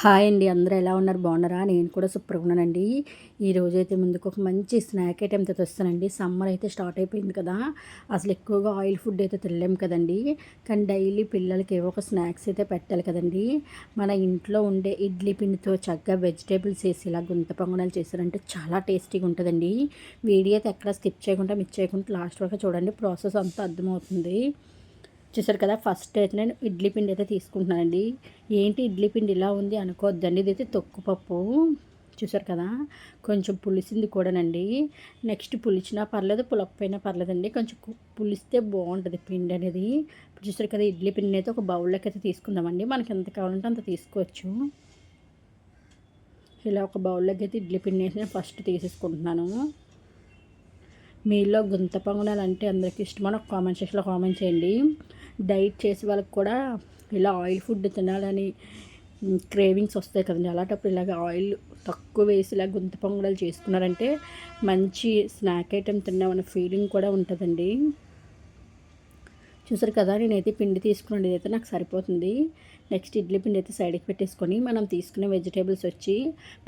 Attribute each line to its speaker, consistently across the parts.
Speaker 1: Hi అండి. అందరూ ఎలా ఉన్నారు? బాగున్నారా? నేను కూడా సూపర్గా ఉన్నానండి. ఈ రోజైతే ముందుకు ఒక మంచి స్నాక్ ఐటెంతో వస్తానండి సమ్మర్ అయితే స్టార్ట్ అయిపోయింది కదా. అసలు ఎక్కువగా ఆయిల్ ఫుడ్ అయితే తినలేం కదండి. కానీ డైలీ పిల్లలకి ఏవో ఒక స్నాక్స్ అయితే పెట్టాలి కదండి. మన ఇంట్లో ఉండే ఇడ్లీ పిండితో చక్కగా వెజిటేబుల్స్ వేసి ఇలా గుంత పొంగనాలు చేశారంటే చాలా టేస్టీగా ఉంటుందండి. వీడియో అయితే ఎక్కడ స్కిప్ చేయకుండా మిస్ చేయకుండా లాస్ట్ వరకు చూడండి. ప్రాసెస్ అంతా అర్థమవుతుంది. చూసారు కదా ఫస్ట్ అయితే నేను ఇడ్లీ పిండి అయితే తీసుకుంటున్నానండి. ఏంటి ఇడ్లీ పిండి ఇలా ఉంది అనుకోవద్దండి ఇదైతే తొక్కుపప్పు. చూసారు కదా కొంచెం పులిసింది కూడానండి. నెక్స్ట్ పులిచినా పర్లేదు పులకపోయినా పర్లేదండి. కొంచెం పులిస్తే బాగుంటుంది పిండి అనేది. చూసారు కదా ఇడ్లీ పిండి అయితే ఒక బౌల్లోకి అయితే తీసుకుందామండి. మనకి ఎంత కావాలంటే అంత తీసుకోవచ్చు. ఇలా ఒక బౌల్లోకి అయితే ఇడ్లీ పిండి వేసి నేను ఫస్ట్ తీసేసుకుంటున్నాను. మీలో గుంత పొంగనాలు అంటే అందరికీ ఇష్టమని ఒక కామెంట్ సెక్షన్లో కామెంట్ చేయండి. డైట్ చేసే వాళ్ళకి కూడా ఇలా ఆయిల్ ఫుడ్ తినాలని క్రేవింగ్స్ వస్తాయి కదండి. అలాంటప్పుడు ఇలాగ ఆయిల్ తక్కువ వేసి ఇలా గుంత పొంగడాలు చేసుకున్నారంటే మంచి స్నాక్ ఐటెం తిన్నామన్న ఫీలింగ్ కూడా ఉంటుందండి. చూసారు కదా నేనైతే పిండి తీసుకున్నాను ఇదైతే నాకు సరిపోతుంది. నెక్స్ట్ ఇడ్లీ పిండి అయితే సైడ్కి పెట్టేసుకొని మనం తీసుకునే వెజిటేబుల్స్ వచ్చి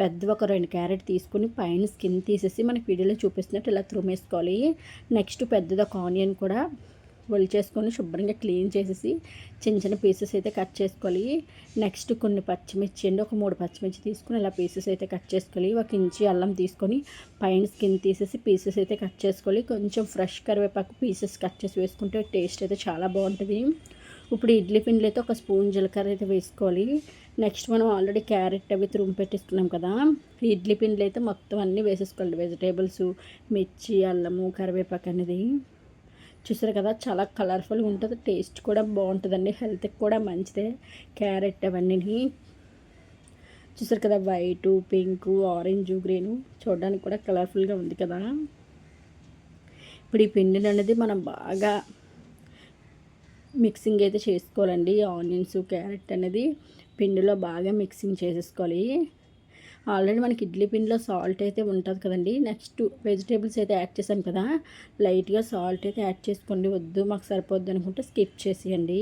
Speaker 1: పెద్ద ఒక రెండు క్యారెట్ తీసుకుని పైన స్కిన్ తీసేసి మనకి వీడియోలో చూపిస్తున్నట్టు ఇలా త్రుమేసుకోవాలి. నెక్స్ట్ పెద్దది ఒక ఆనియన్ కూడా చేసుకొని శుభ్రంగా క్లీన్ చేసేసి చిన్న చిన్న పీసెస్ అయితే కట్ చేసుకోవాలి. నెక్స్ట్ కొన్ని పచ్చిమిర్చి అండి ఒక మూడు పచ్చిమిర్చి తీసుకొని ఇలా పీసెస్ అయితే కట్ చేసుకోవాలి. ఒక ఇంచి అల్లం తీసుకొని పైన స్కిన్ తీసేసి పీసెస్ అయితే కట్ చేసుకోవాలి. కొంచెం ఫ్రెష్ కరివేపాకు పీసెస్ కట్ చేసి వేసుకుంటే టేస్ట్ అయితే చాలా బాగుంటుంది. ఇప్పుడు ఇడ్లీ పిండిలో అయితే ఒక స్పూన్ జీలకర్ర అయితే వేసుకోవాలి. నెక్స్ట్ మనం ఆల్రెడీ క్యారెట్ అవి తురుము పెట్టేసుకున్నాం కదా ఇడ్లీ పిండిలో అయితే మొత్తం అన్నీ వేసేసుకోవాలి. వెజిటేబుల్స్ మిర్చి అల్లము కరివేపాకు అనేది. చూసారు కదా చాలా కలర్ఫుల్గా ఉంటుంది టేస్ట్ కూడా బాగుంటుందండి హెల్త్కి కూడా మంచిదే క్యారెట్ అవన్నీ చూసారు కదా వైటు పింకు ఆరెంజ్ గ్రీను చూడడానికి కూడా కలర్ఫుల్గా ఉంది కదా. ఇప్పుడు ఈ పిండిని అనేది మనం బాగా మిక్సింగ్ అయితే చేసుకోవాలండి ఆనియన్స్ క్యారెట్ అనేది పిండిలో బాగా మిక్సింగ్ చేసేసుకోవాలి. ఆల్రెడీ మనకి ఇడ్లీ పిండిలో సాల్ట్ అయితే ఉంటుంది కదండి. నెక్స్ట్ వెజిటేబుల్స్ అయితే యాడ్ చేశాను కదా. లైట్గా సాల్ట్ అయితే యాడ్ చేసుకోండి. వద్దు మాకు సరిపోద్ది అనుకుంటే స్కిప్ చేసేయండి.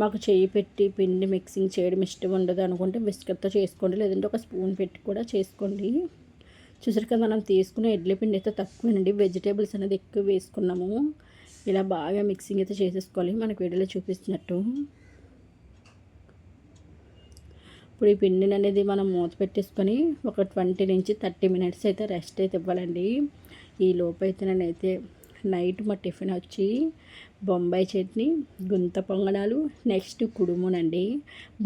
Speaker 1: మాకు చేయి పెట్టి పిండి మిక్సింగ్ చేయడం ఇష్టం ఉండదు అనుకుంటే బిస్కెట్తో చేసుకోండి. లేదంటే ఒక స్పూన్ పెట్టి కూడా చేసుకోండి. చూసారు కదా మనం తీసుకున్న ఇడ్లీ పిండి అయితే తక్కువేనండి. వెజిటేబుల్స్ అనేది ఎక్కువ వేసుకున్నాము. ఇలా బాగా మిక్సింగ్ అయితే చేసేసుకోవాలి. మనకు వీడియోలో చూపిస్తున్నట్టు. ఇప్పుడు ఈ పిండిని అనేది మనం మూత పెట్టేసుకొని ఒక ట్వంటీ నుంచి థర్టీ మినిట్స్ అయితే రెస్ట్ అయితే ఇవ్వాలండి. ఈ లోపు అయితే నేనైతే నైట్ మా టిఫిన్ వచ్చి బొంబాయి చట్నీ గుంత పొంగనాలు నెక్స్ట్ కుడుమునండి.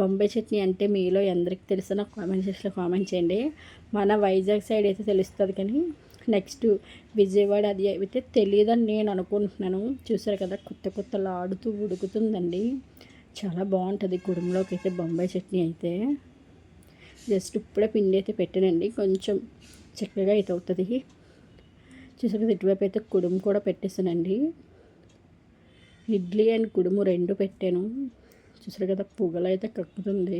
Speaker 1: బొంబాయి చట్నీ అంటే మీలో ఎందరికి తెలిసిన కామెంట్ సెక్షన్లో కామెంట్ చేయండి. మన వైజాగ్ సైడ్ అయితే తెలుస్తుంది కానీ నెక్స్ట్ విజయవాడ అది అయితే తెలియదని నేను అనుకుంటున్నాను. చూసారు కదా కొత్త కొత్తలు ఆడుతూ ఉడుకుతుందండి. చాలా బాగుంటుంది. కుడుములోకి అయితే బొంబాయి చట్నీ అయితే. జస్ట్ ఇప్పుడే పిండి అయితే పెట్టానండి. కొంచెం చక్కగా అయితే అవుతుంది. చూసారు కదా ఇటువైపు అయితే కుడుము కూడా పెట్టేసానండి. ఇడ్లీ అండ్ కుడుము రెండు పెట్టాను. చూసారు కదా పొగలు అయితే కక్కుతుంది.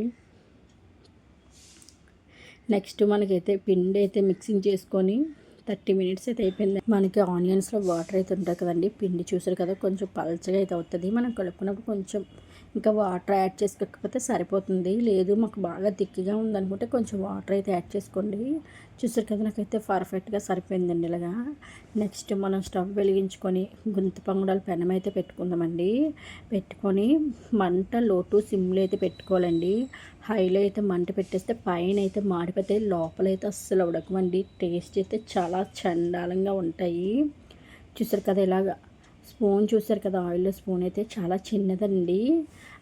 Speaker 1: నెక్స్ట్ మనకైతే పిండి అయితే మిక్సింగ్ చేసుకొని థర్టీ మినిట్స్ అయితే అయిపోయింది. మనకి ఆనియన్స్లో వాటర్ అయితే ఉంటుంది కదండి. పిండి చూసారు కదా కొంచెం పలచగా అయితే అవుతుంది. మనం కలుపుకున్నప్పుడు కొంచెం ఇంకా వాటర్ యాడ్ చేసుకోకపోతే సరిపోతుంది. లేదు మాకు బాగా తిక్కిగా ఉందనుకుంటే కొంచెం వాటర్ అయితే యాడ్ చేసుకోండి. చూసారు కదా నాకైతే పర్ఫెక్ట్గా సరిపోయిందండి ఇలాగా. నెక్స్ట్ మనం స్టవ్ వెలిగించుకొని గుంత పంగుడాలు పెనం అయితే పెట్టుకుందామండి. పెట్టుకొని మంట లోటు సిమ్లో అయితే పెట్టుకోవాలండి. హైలో అయితే మంట పెట్టేస్తే పైన అయితే మాడిపోతే లోపలైతే అస్సలు ఉడకమండి టేస్ట్ అయితే చాలా చండాలంగా ఉంటాయి. చూసారు కదా ఇలాగా స్పూన్ చూసారు కదా ఆయిల్ స్పూన్ అయితే చాలా చిన్నదండి.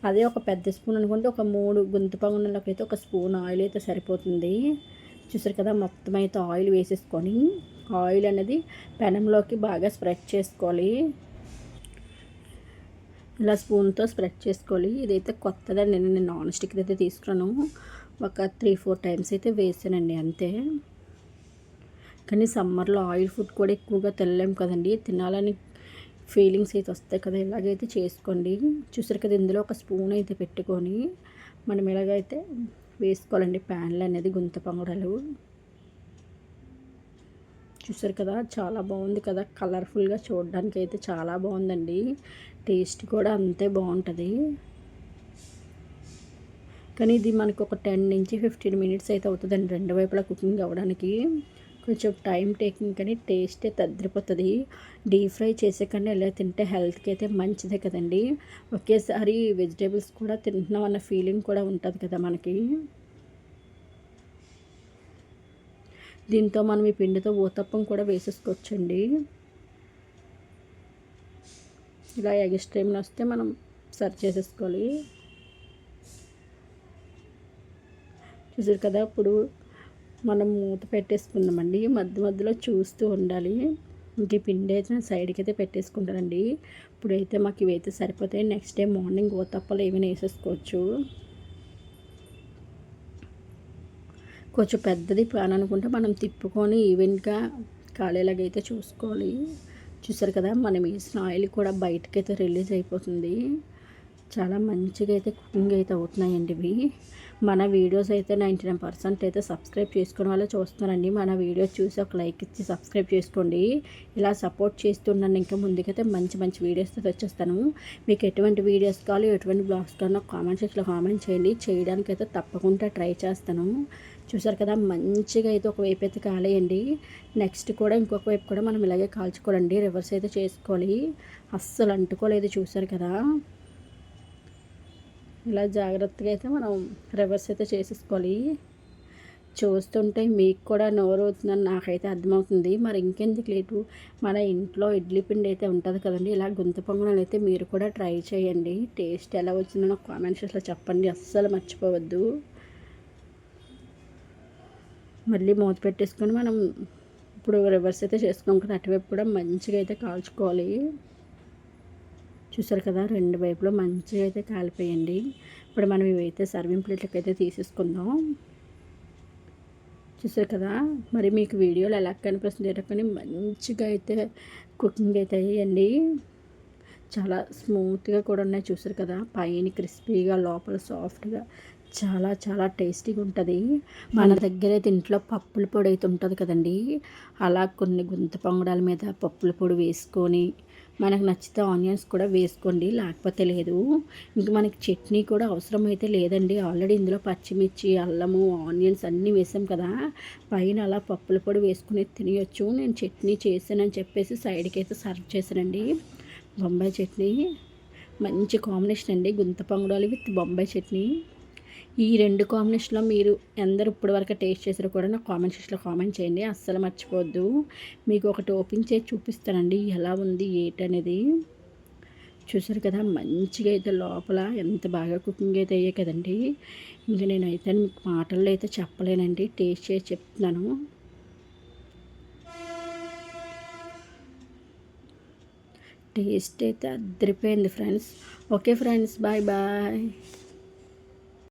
Speaker 1: అదే ఒక పెద్ద స్పూన్ అనుకుంటే ఒక మూడు గుంత అయితే ఒక స్పూన్ ఆయిల్ అయితే సరిపోతుంది. చూసారు కదా మొత్తం అయితే ఆయిల్ వేసేసుకొని ఆయిల్ అనేది పెనంలోకి బాగా స్ప్రెడ్ చేసుకోవాలి. ఇలా స్పూన్తో స్ప్రెడ్ చేసుకోవాలి. ఇదైతే కొత్తదండి నేను నాన్ స్టిక్ అయితే తీసుకున్నాను. ఒక త్రీ ఫోర్ టైమ్స్ అయితే వేసానండి అంతే. కానీ సమ్మర్లో ఆయిల్ ఫుడ్ కూడా ఎక్కువగా తినలేము కదండి తినాలని ఫీలింగ్స్ అయితే వస్తాయి కదా ఇలాగైతే చేసుకోండి. చూసారు కదా ఇందులో ఒక స్పూన్ అయితే పెట్టుకొని మనం ఎలాగైతే వేసుకోవాలండి ప్యాన్లు అనేది గుంత పొంగడలు. చూసారు కదా చాలా బాగుంది కదా కలర్ఫుల్గా చూడడానికి అయితే చాలా బాగుందండి. టేస్ట్ కూడా అంతే బాగుంటుంది. కానీ ఇది మనకు ఒక టెన్ నుంచి ఫిఫ్టీన్ మినిట్స్ అయితే అవుతుందండి రెండు వైపులా కుకింగ్ అవ్వడానికి. కొంచెం టైం టేకింగ్ కానీ టేస్టే తద్రిపోతుంది. డీప్ ఫ్రై చేసే కన్నా ఇలా తింటే హెల్త్కి అయితే మంచిదే కదండి. ఒకేసారి వెజిటేబుల్స్ కూడా తింటున్నాం అన్న ఫీలింగ్ కూడా ఉంటుంది కదా మనకి. దీంతో మనం ఈ పిండితో ఊతప్పం కూడా వేసేసుకోవచ్చండి. ఇలా ఎగస్ట్రీమ్లో వస్తే మనం సర్వ్ చేసేసుకోవాలి. చూసారు కదా ఇప్పుడు మనం మూత పెట్టేసుకుందామండి. మధ్య మధ్యలో చూస్తూ ఉండాలి. ఇంక పిండి అయితే సైడ్కి అయితే పెట్టేసుకుంటానండి. ఇప్పుడైతే మాకు ఇవైతే సరిపోతాయి. నెక్స్ట్ డే మార్నింగ్ ఓతప్పలు ఏమైనా వేసేసుకోవచ్చు. కొంచెం పెద్దది ప్యాన్ అనుకుంటే మనం తిప్పుకొని ఈవెన్గా కాలేలాగైతే చూసుకోవాలి. చూసారు కదా మనం వేసిన ఆయిల్ కూడా బయటకైతే రిలీజ్ అయిపోతుంది. చాలా మంచిగా అయితే కుకింగ్ అయితే అవుతున్నాయండి ఇవి. మన వీడియోస్ అయితే నైంటీ నైన్ పర్సెంట్ అయితే సబ్స్క్రైబ్ చేసుకోవడం వల్ల చూస్తున్నారండి. మన వీడియో చూసి ఒక లైక్ ఇచ్చి సబ్స్క్రైబ్ చేసుకోండి. ఇలా సపోర్ట్ చేస్తున్నాను ఇంకా ముందుకైతే మంచి మంచి వీడియోస్తో వచ్చేస్తాను. మీకు ఎటువంటి వీడియోస్ కావాలి ఎటువంటి బ్లాగ్స్ కావాలో కామెంట్ సెక్షన్లో కామెంట్ చేయండి. చేయడానికి అయితే తప్పకుండా ట్రై చేస్తాను. చూసారు కదా మంచిగా అయితే ఒక వైపు అయితే కాలేయండి. నెక్స్ట్ కూడా ఇంకొక వైపు కూడా మనం ఇలాగే కాల్చుకోవాలండి. రివర్స్ అయితే చేసుకోవాలి. అస్సలు అంటుకోలేదు. చూసారు కదా. ఇలా జాగ్రత్తగా అయితే మనం రివర్స్ అయితే చేసేసుకోవాలి. చూస్తుంటే మీకు కూడా నోరు అవుతుందని నాకైతే అర్థమవుతుంది. మరి ఇంకెందుకు లేదు. మన ఇంట్లో ఇడ్లీ పిండి అయితే ఉంటుంది కదండి. ఇలా గుంత పొంగనాలు అయితే మీరు కూడా ట్రై చేయండి. టేస్ట్ ఎలా వచ్చిందో నాకు కామెంట్స్లో చెప్పండి. అస్సలు మర్చిపోవద్దు. మళ్ళీ మూత పెట్టేసుకొని మనం ఇప్పుడు రివర్స్ అయితే చేసుకున్నాం కదా అటువైపు కూడా మంచిగా అయితే కాల్చుకోవాలి. చూసారు కదా రెండు వైపులో మంచిగా అయితే కాలిపోయండి ఇప్పుడు మనం ఇవైతే సర్వింగ్ ప్లేట్లకి అయితే తీసేసుకుందాం. చూసారు కదా మరి మీకు వీడియోలు ఎలా కనిపిస్తుంది కానీ మంచిగా అయితే కుకింగ్ అయితే అయ్యండి. చాలా స్మూత్గా కూడా ఉన్నాయి చూసారు కదా పైన క్రిస్పీగా లోపల సాఫ్ట్గా చాలా చాలా టేస్టీగా ఉంటుంది. మన దగ్గర అయితే ఇంట్లో పప్పుల పొడి అయితే ఉంటుంది కదండి అలా కొన్ని గుంత పొంగడాల మీద పప్పుల పొడి వేసుకొని మనకు నచ్చితే ఆనియన్స్ కూడా వేసుకోండి లేకపోతే లేదు. ఇంక మనకి చట్నీ కూడా అవసరం అయితే లేదండి. ఆల్రెడీ ఇందులో పచ్చిమిర్చి అల్లము ఆనియన్స్ అన్నీ వేసాం కదా. పైన అలా పప్పుల పొడి వేసుకుని తినేయచ్చు నేను చట్నీ చేశానని చెప్పేసి సైడ్కి అయితే సర్వ్ చేశానండి. బొంబాయి చట్నీ మంచి కాంబినేషన్ అండి. గుంత పొంగడాలు విత్ బొంబాయి చట్నీ. ఈ రెండు కాంబినేషన్లో మీరు అందరు ఇప్పటివరకు టేస్ట్ చేసారో కూడా నాకు కామెంట్ సెక్షన్లో కామెంట్ చేయండి. అస్సలు మర్చిపోవద్దు. మీకు ఒకటి ఓపెన్ చేసి చూపిస్తానండి. ఎలా ఉంది ఏంటనేది. చూసారు కదా మంచిగా అయితే లోపల ఎంత బాగా కుకింగ్ అయితే అయ్యాయి కదండి. ఇంకా నేనైతే మీకు మాటల్లో అయితే చెప్పలేనండి. టేస్ట్ చేసి చెప్తున్నాను. టేస్ట్ అయితే అద్దరిపోయింది friends. Okay friends bye bye.